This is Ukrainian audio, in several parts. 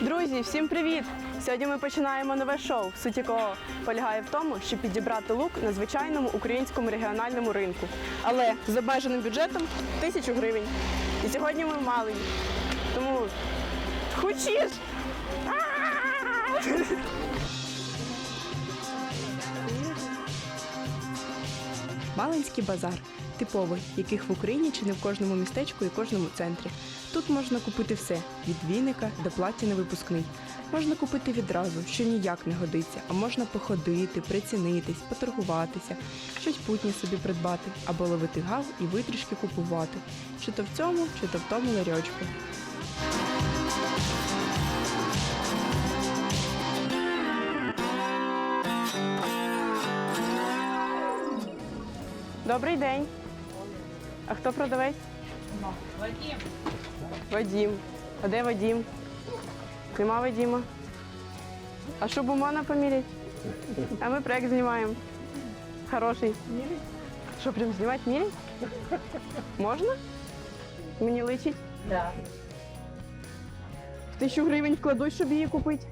Друзі, всім привіт! Сьогодні ми починаємо нове шоу, суть якого полягає в тому, щоб підібрати лук на звичайному українському регіональному ринку, але з обмеженим бюджетом тисячу гривень. І сьогодні ми в Малині. Тому хочеш? Малинський базар типовий, яких в Україні чи не в кожному містечку і кожному центрі. Тут можна купити все від віника до плаття на випускний. Можна купити відразу, що ніяк не годиться, а можна походити, прицінитись, поторгуватися, щось путнє собі придбати або ловити гав і витрішки купувати, чи то в цьому, чи то в тому ларьочку. Добрий день. А хто продавець? Вадим. Вадим. А де Вадим? Нема Вадима. А що бумана помірять? А ми проект знімаємо. Хороший. Що, прям знімати мірять? Можна? Мені личить? Да. В тисячу гривень вкладуть, щоб її купити.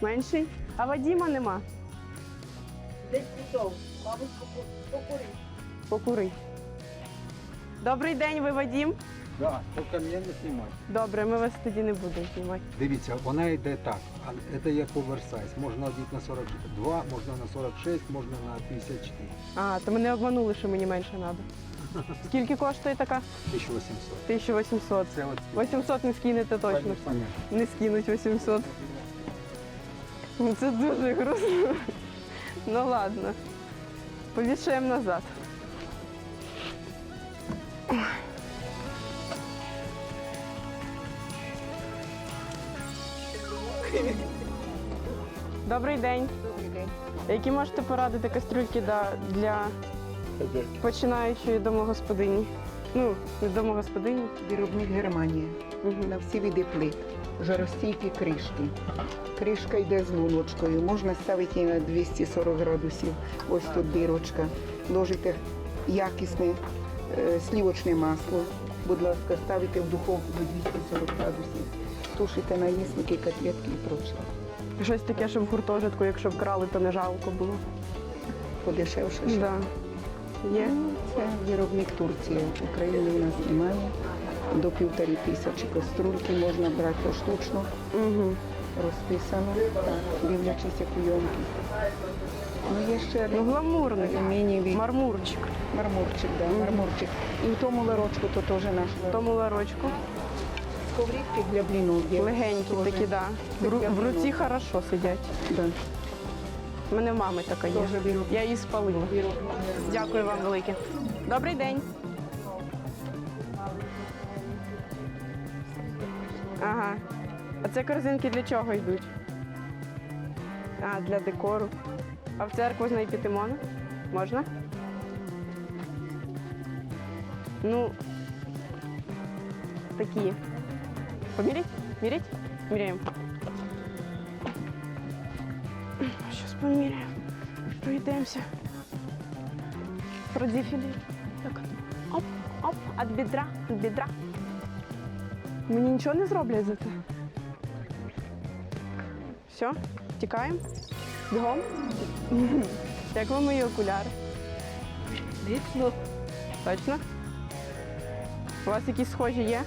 Менший? А Вадима нема. Десь пішов, мабуть. Покури. Добрий день, ви Вадим. Да, тільки мене не знімати. Добре, ми вас тоді не будемо знімати. Дивіться, вона йде так. а Це як оверсайз. Можна одіти на 42, можна на 46, можна на 54. А, то мене обманули, що мені менше треба. Скільки коштує така? 1800. 1800. Це от 800 не скинете точно. Понятно. Не скинуть 800. Ну це дуже грустно. Ну ладно. Повішаємо назад. Добрий день. Добрий день. Які можете порадити кастрюльки да- для починаючої домогосподині? Ну, не домогосподині. Виробник Германія. Угу. На всі види плит. Жаростійкі кришки. Кришка йде з луночкою. Можна ставити її на 240 градусів. Ось тут дирочка. Ложите якісне е, слівочне масло. Будь ласка, ставите в духовку до 240 градусів. Тушите наїсники, котлетки і проче. Щось таке, щоб в гуртожитку, якщо б крали, то не жалко було. Подешевше. ще. Да. Є. Це виробник Турції. України у нас немає. До півтори тисячі каструльки можна брати поштучно. Угу. розписано, так, дивлячись яку ємкість. Ну, є ще Ну, гламурний. алюмінієвий Мармурчик. мармурчик, да, мармурчик. І в тому ларочку то теж наш В тому ларочку. Коврівки для блінів. є. Легенькі Теж. такі, да. В, ру- в руці хорошо сидять. Да. У мене в мами така є. Я її спалила. Дякую вам велике. Добрий день. Ага. А це корзинки для чого йдуть? А, для декору. А в церкву знайти тимона? Можна? Ну, такі. Помірять? Мірять? Міряємо. Зараз поміряємо. Пройдемося. Продефілі. Так. Оп, оп, від бідра, від бідра. Мені нічого не зроблять за це. Все, тікаємо. Бігом. Як ви мої окуляри? Вічно. Точно? У вас якісь схожі є?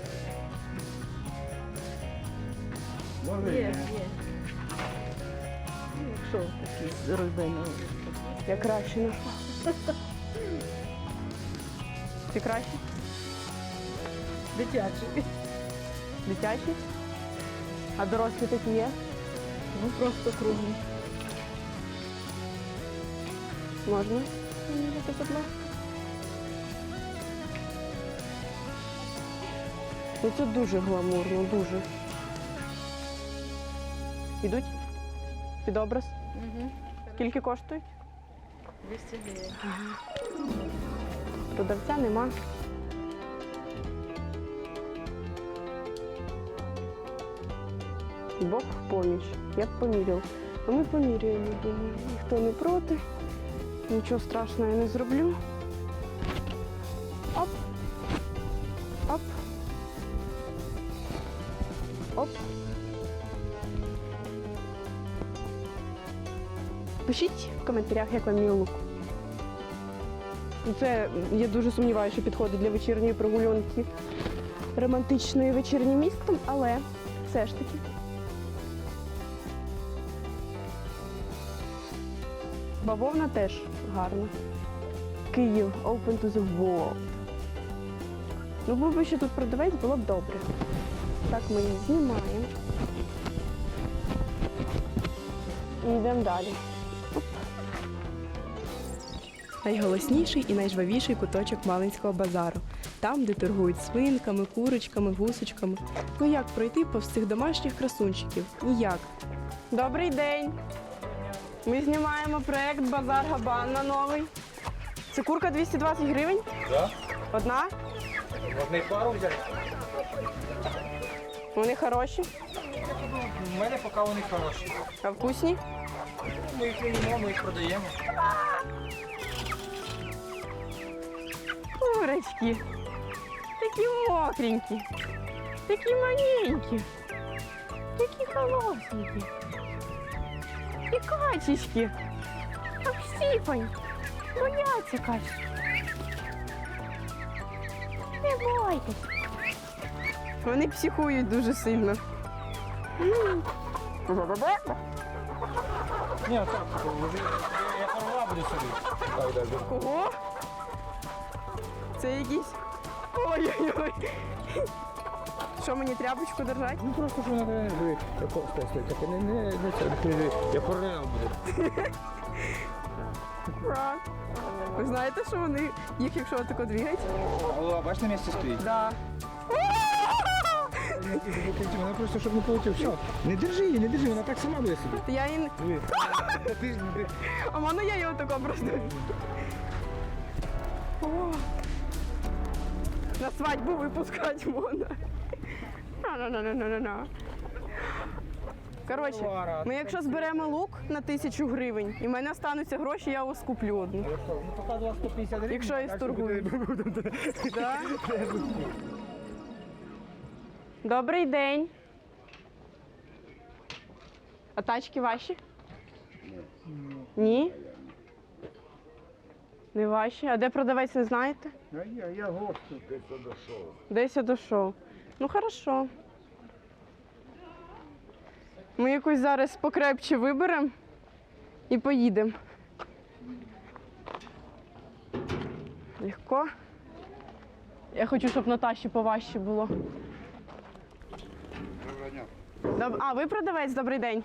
Є, є. Якщо такі з родиною. Я краще знайшла. Ти краще? Дитячі. Дитячі? А дорослі такі є? Ну просто круглі. Можна? Поміряти, будь ласка. Ну це дуже гламурно, дуже. Ідуть? Під образ? Угу. Скільки коштують? 200 гривень. Продавця нема. Бог в поміч. Я б поміряв. А ми поміряємо, думаю. Ніхто не проти. Нічого страшного я не зроблю. Пишіть в коментарях, як вам мій лук. Це я дуже сумніваюся, що підходить для вечірньої прогулянки романтичної вечірнім містом, але все ж таки. Бавовна теж гарна. Київ open to the world. Ну, був би ще тут продавець, було б добре. Так, ми її знімаємо. І йдемо далі. Найголосніший і найжвавіший куточок Малинського базару. Там, де торгують свинками, курочками, гусочками. Ну як пройти повз цих домашніх красунчиків? Ніяк. Добрий день! Ми знімаємо проект Базар Габанна новий. Це курка 220 гривень? Да? Одна? Можна і пару взяти. Вони хороші, У мене поки вони хороші. а вкусні. Ми їх не їмо, ми їх продаємо. Курочки. Такі мокренькі. Такі маленькі. Такі холосенькі. І качечки. Обсіпань. Бояться качки. Не бойтесь. Вони психують дуже сильно. Ні, так, я порвала буду собі. Так, так, так. Ого! Це якісь. Ой-ой-ой. Що мені тряпочку держати? Ну просто що вона не живе. Стой, стой, так не, не, не це, не. Я порвала буду. Ви знаєте, що вони їх, якщо отако двігать? Алло, бачиш на місці стоїть? Да. Вона просто, щоб не полетів. Все. Не держи її, не держи, вона так сама буде собі. Я не А можна я його тако просто. О. На свадьбу випускати можна. На-на-на-на-на-на. Коротше, ми якщо зберемо лук на тисячу гривень, і в мене стануться гроші, я вас куплю одну. Ну, показувала 150 гривень. Якщо я так, сторгую. Да? Добрий день. А тачки ваші? Ні. Не ваші. А де продавець, не знаєте? А я, я гостю. Десь я дошов. Ну, хорошо. Ми якусь зараз покрепче виберемо і поїдемо. Легко. Я хочу, щоб Наташі поважче було. Доб... А, ви продавець, добрий день.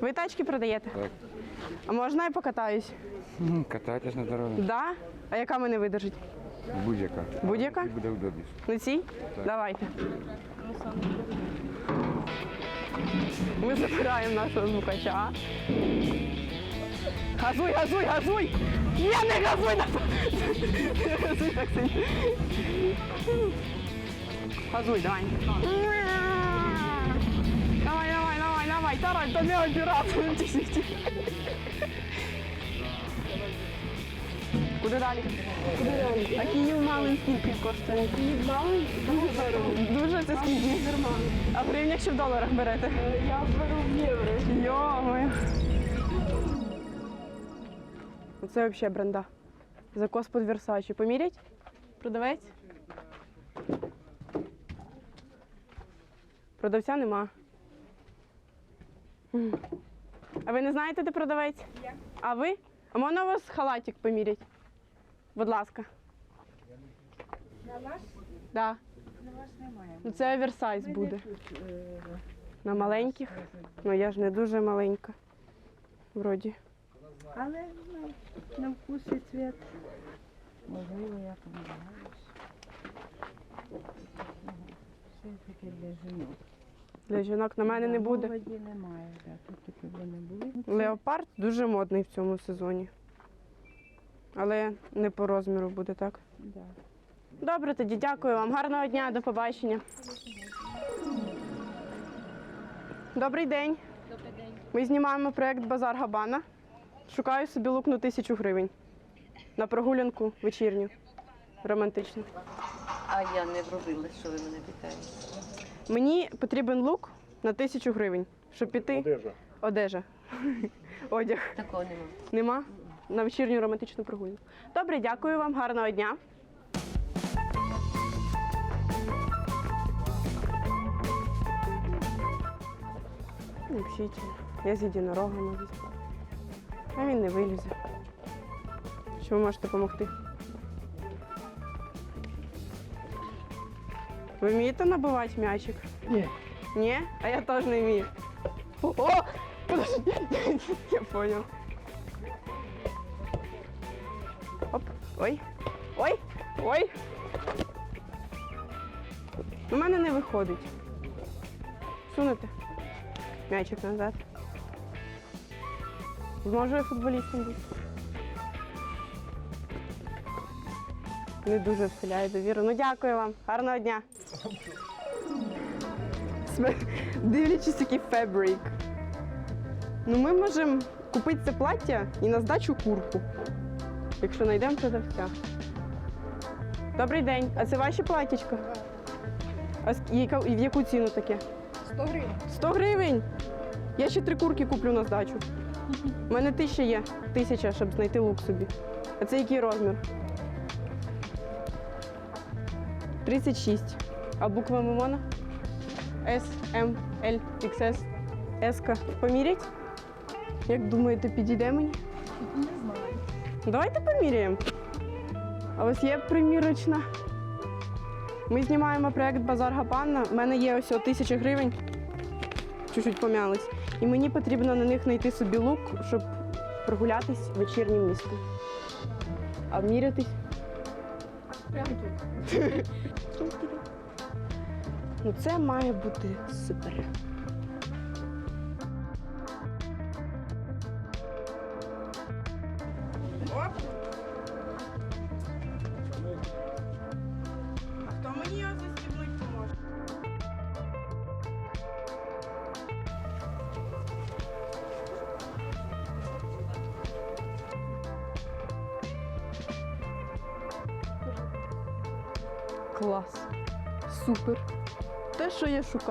Ви тачки продаєте? Так. А можна я покатаюсь? Катайтесь на дорозі. Да? А яка мене видержить? Будь-яка. Будь-яка? Буде удобніше. На цій? Давайте. Ми забираємо нашого звукача. Газуй, газуй, газуй! Я не газуй на газуй так сильно. Газуй, давай. Давай, давай, давай, давай, Тарань, тобі операцію. Куди далі? Куди далі? А Київ малий скільки коштує? Київ малий? Дуже дорого. Дуже це скільки? Нормально. А в гривнях чи в доларах берете? Я беру в євро. Йо-моє. Оце взагалі бренда. Закос під Версачі. Помірять? Продавець? Продавця нема. А ви не знаєте, де продавець? Я. А ви? А можна у вас халатик помірять? Будь ласка. На ваш? Да. На ваш немає. Ну це оверсайз буде. На маленьких. Ну я ж не дуже маленька. Вроді. Але ну, на вкус і цвіт. Можливо, я помиляюсь. Все таки для жінок. Для жінок на мене не буде. Молоді немає, так. Тут такі вони були. Леопард дуже модний в цьому сезоні. Але не по розміру буде, так? Да. Добре, тоді дякую вам. Гарного дня, до побачення. Добрий день. Добрий день. Ми знімаємо проєкт Базар Габана. Шукаю собі лук на тисячу гривень. На прогулянку вечірню. Романтичну. А я не вробила, що ви мене питаєте. Мені потрібен лук на тисячу гривень, щоб піти. Одежа. Одежа. Одяг. Такого нема. Нема? На вечірню романтичну прогулянку. Добре, дякую вам, гарного дня. Олексійчик, я з єдинорогами візьму. А він не вилізе. Що ви можете допомогти? Ви вмієте набивати м'ячик? Ні. Ні? А я теж не вмію. О! Подожди. Я понял. Ой. Ой. Ой. У мене не виходить. Сунути. М'ячик назад. Зможу я футболістом бути? Не дуже вселяє довіру. Ну дякую вам. Гарного дня. Дивлячись, який фабрик. Ну, ми можемо купити це плаття і на здачу куртку, якщо знайдемо продавця. Добрий день. А це ваші платтячко? А ск- яка- в яку ціну таке? 100 гривень. 100 гривень. Я ще три курки куплю на здачу. У мене тисяча є. Тисяча, щоб знайти лук собі. А це який розмір? 36. А буква Мимона? S, M, L, XS, S. Помірять? Як думаєте, підійде мені? Не знаю. Давайте поміряємо. А вас є примірочна? Ми знімаємо проєкт Базар Гапанна. У мене є ось тисяча гривень. Чуть-чуть пом'ялись. І мені потрібно на них знайти собі лук, щоб прогулятись вечірнім містом. А мірятись? Прямо тут. Ну це має бути супер.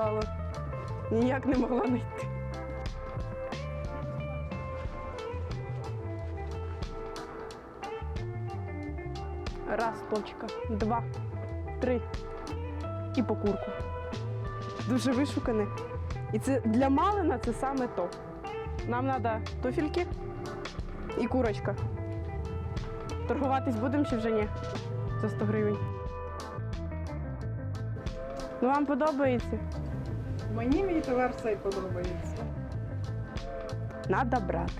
Шукала, ніяк не могла знайти. Раз, точка, два, три. І по курку. Дуже вишукане. І це для Малина це саме то. Нам треба туфельки і курочка. Торгуватись будемо чи вже ні? За 100 гривень. Ну вам подобається? Мені мій товар цей подобається. Надо брати.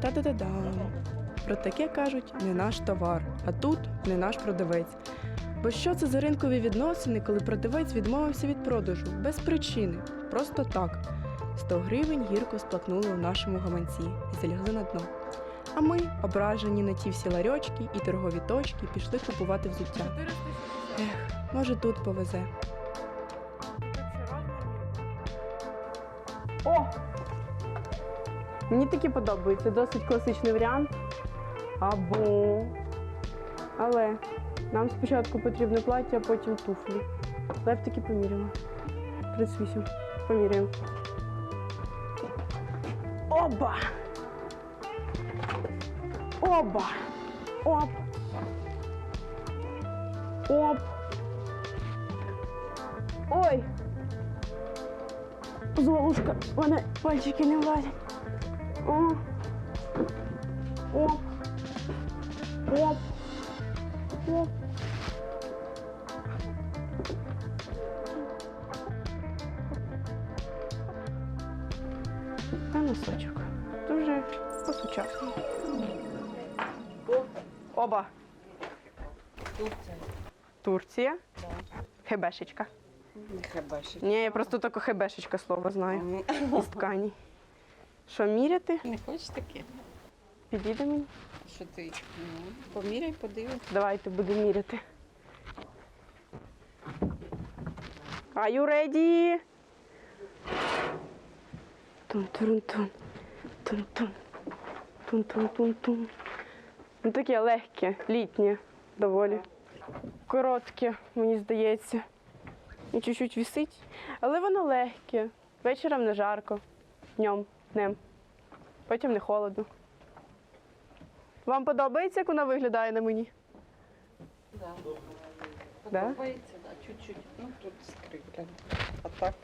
Та-да-да-да. Про таке кажуть не наш товар, а тут не наш продавець. Бо що це за ринкові відносини, коли продавець відмовився від продажу без причини, просто так. 100 гривень гірко сплакнули у нашому гаманці і залягли на дно. А ми, ображені на ті всі ларьочки і торгові точки, пішли купувати взуття. Ех, може тут повезе. О! Мені такі подобаються. Досить класичний варіант. Або. Але нам спочатку потрібне плаття, а потім туфлі. Таки поміряла. 38. Поміряємо. Оба! Оба! Оп! Оп! Ой! Золушка, в мене пальчики не влазять. О. Оп. Оп. Оп. Та носочок. Дуже по-сучасному. Оба. Турція. Турція. Хебешечка. Хебаші. Ні, я просто тільки хебешечка слово знаю. Із ткані. Що, міряти? Не хочеш таке? Підійде мені? Що ти? Ну, поміряй, подивись. Давайте будемо міряти. Are you ready? Тун-тун-тун. Тун-тун. Тун-тун-тун-тун. Ну таке легке, літнє доволі. Коротке, мені здається. І чуть-чуть висить. Але воно легке. Вечором не жарко. Днем, днем. Потім не холодно. Вам подобається, як вона виглядає на мені? Да. Да? Подобається, да, чуть-чуть. Ну, тут скривлено. А так?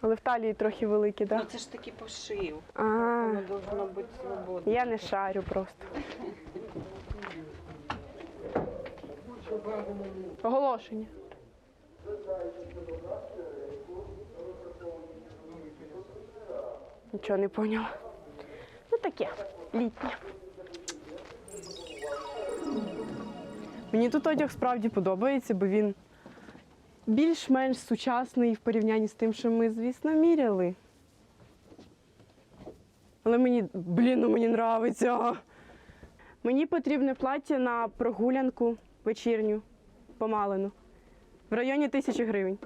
Але в талії трохи великі, Ну, так? це ж таки пошив. А, Воно должно бути свободно. я не шарю просто. Оголошення. Нічого не поняла. Ну таке, літнє. Мені тут одяг справді подобається, бо він більш-менш сучасний в порівнянні з тим, що ми, звісно, міряли. Але мені, блін, ну мені нравиться. Мені потрібне плаття на прогулянку вечірню, помалену. В районі тисячі гривень.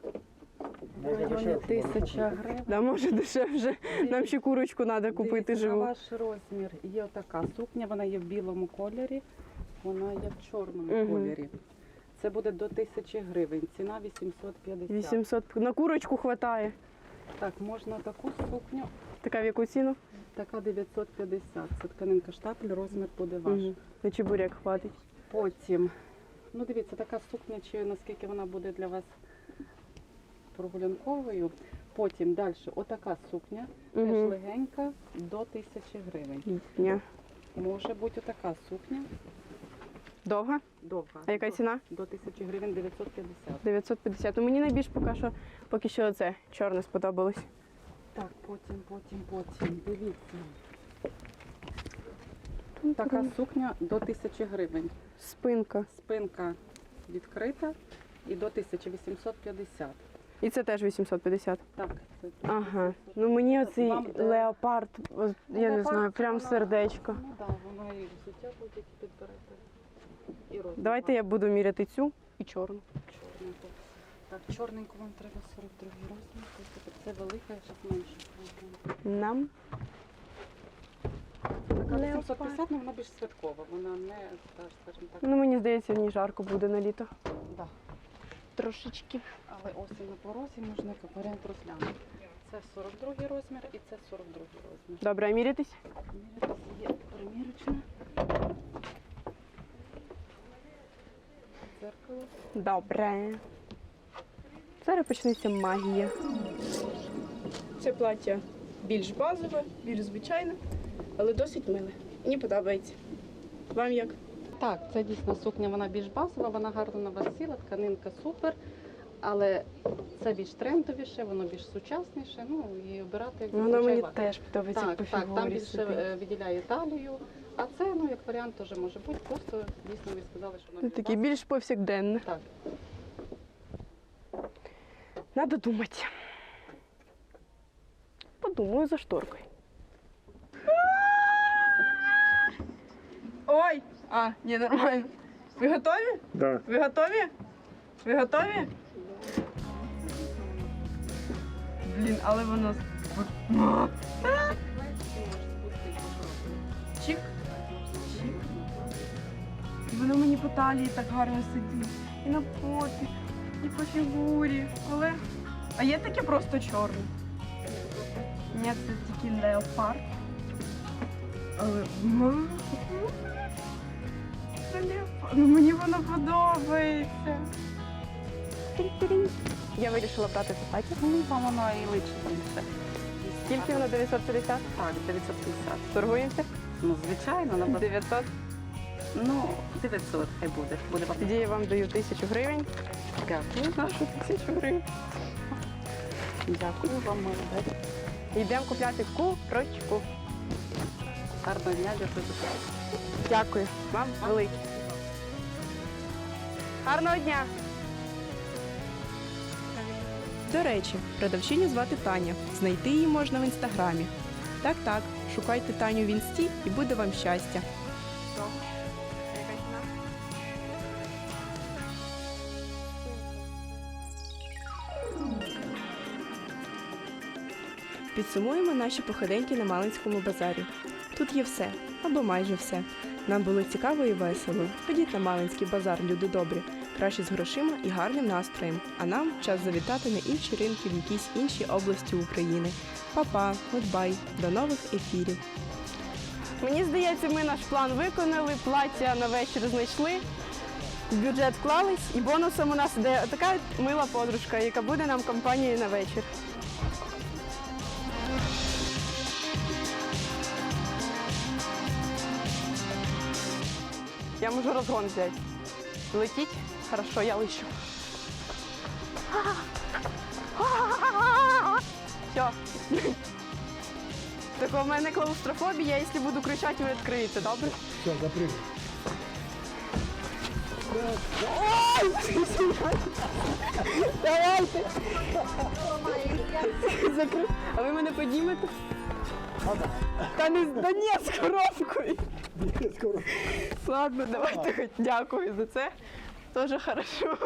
В районі тисяча гривень. Да, може дешевше. Нам ще курочку треба купити Дивіться, на ваш розмір є така сукня, вона є в білому кольорі, вона є в чорному Мгм. кольорі. Це буде до тисячі гривень, ціна 850. 800. На курочку вистачає. Так, можна таку сукню, Така в яку ціну? така 950. Це тканинка штапель, розмір буде ваш. Угу. На чебурек хватить. Потім, ну дивіться, така сукня, чи наскільки вона буде для вас прогулянковою. Потім далі, отака сукня, теж Угу. легенька, до тисячі гривень. Літня. Може бути отака сукня, Довга? довга. А яка ціна? До 1000 гривень 950. 950. Ну мені найбільш поки що, поки що це чорне сподобалось. Так, потім, потім, потім. Дивіться. Така сукня до 1000 гривень. Спинка. Спинка відкрита і до 1850. І це теж 850. Так, це Ага. Ну мені оцей Вам, леопард, о, я не знаю, прям сердечко. Ну так, вона і взуття будь-які підберете. І розмір. Давайте я буду міряти цю і чорну. Чорненьку. Так, чорненьку вам треба 42 розмір. Тобто Це велика, щоб менше. Нам Така Леопард. 850, ну вона більш святкова, вона не, так, скажімо так, Ну, мені здається, в ній жарко буде на літо. да. Трошечки. але осінь на порозі можна варіант розглянути. Це 42 розмір і це 42 розмір. Добре, а мірятись? Мірятись є примірочна. Дзеркало. Добре. Зараз почнеться магія. Це плаття більш базове, більш звичайне, але досить миле. Мені подобається. Вам як? Так, це дійсно сукня, вона більш базова, вона гарно на вас сіла, тканинка супер. Але це більш трендовіше, воно більш сучасніше. Ну і обирати Воно мені вас. теж подобається Так, по так, там більше собі. е, виділяє талію. А це, ну, як варіант, теж може бути. Просто дійсно ви сказали, що воно Ну, більш більш повсякденне. Так. Надо думати. Подумаю за шторкою. Ой! А, ні, нормально. Ви готові? Да. Ви готові? Ви готові? Блін, але воно. Чик. Чик. Воно мені по талії так гарно сидить. І на попі, і по фігурі. Але. А є таке просто чорне. Ні, це тільки леопард. Але. Леопард. Ну мені воно подобається. Тинь-тирінь. Я вирішила брати плаття. Ну, вам воно і личить більше. Скільки воно 950? Так, 950. Торгуємося? Ну, звичайно, на 900. Ну, 900 хай буде. Буде вам. Тоді я вам даю тисячу гривень. Дякую. Нашу тисячу гривень. Дякую вам, молодець. Йдемо купляти курочку. Гарного дня, дякую за увагу. Дякую. Вам велике. Гарного дня! До речі, продавчиню звати Таня. Знайти її можна в інстаграмі. Так, так, шукайте Таню в інсті і буде вам щастя. Підсумуємо наші походеньки на Малинському базарі. Тут є все, або майже все. Нам було цікаво і весело. Ходіть на Малинський базар, люди добрі. краще з грошима і гарним настроєм. А нам час завітати на інші ринки в якійсь іншій області України. Па-па, гудбай, до нових ефірів. Мені здається, ми наш план виконали, плаття на вечір знайшли, в бюджет вклались, і бонусом у нас іде така мила подружка, яка буде нам компанією на вечір. Я можу розгон взяти. Летіть? Хорошо, я лечу. Все. Так у мене клаустрофобія, якщо буду кричати, ви відкриєте, добре? Все, запрыгай. Давайте. Закрив. А ви мене піднімете? Та не да ні, з коробкою. Ладно, давайте хоч дякую за це. Тоже хорошо.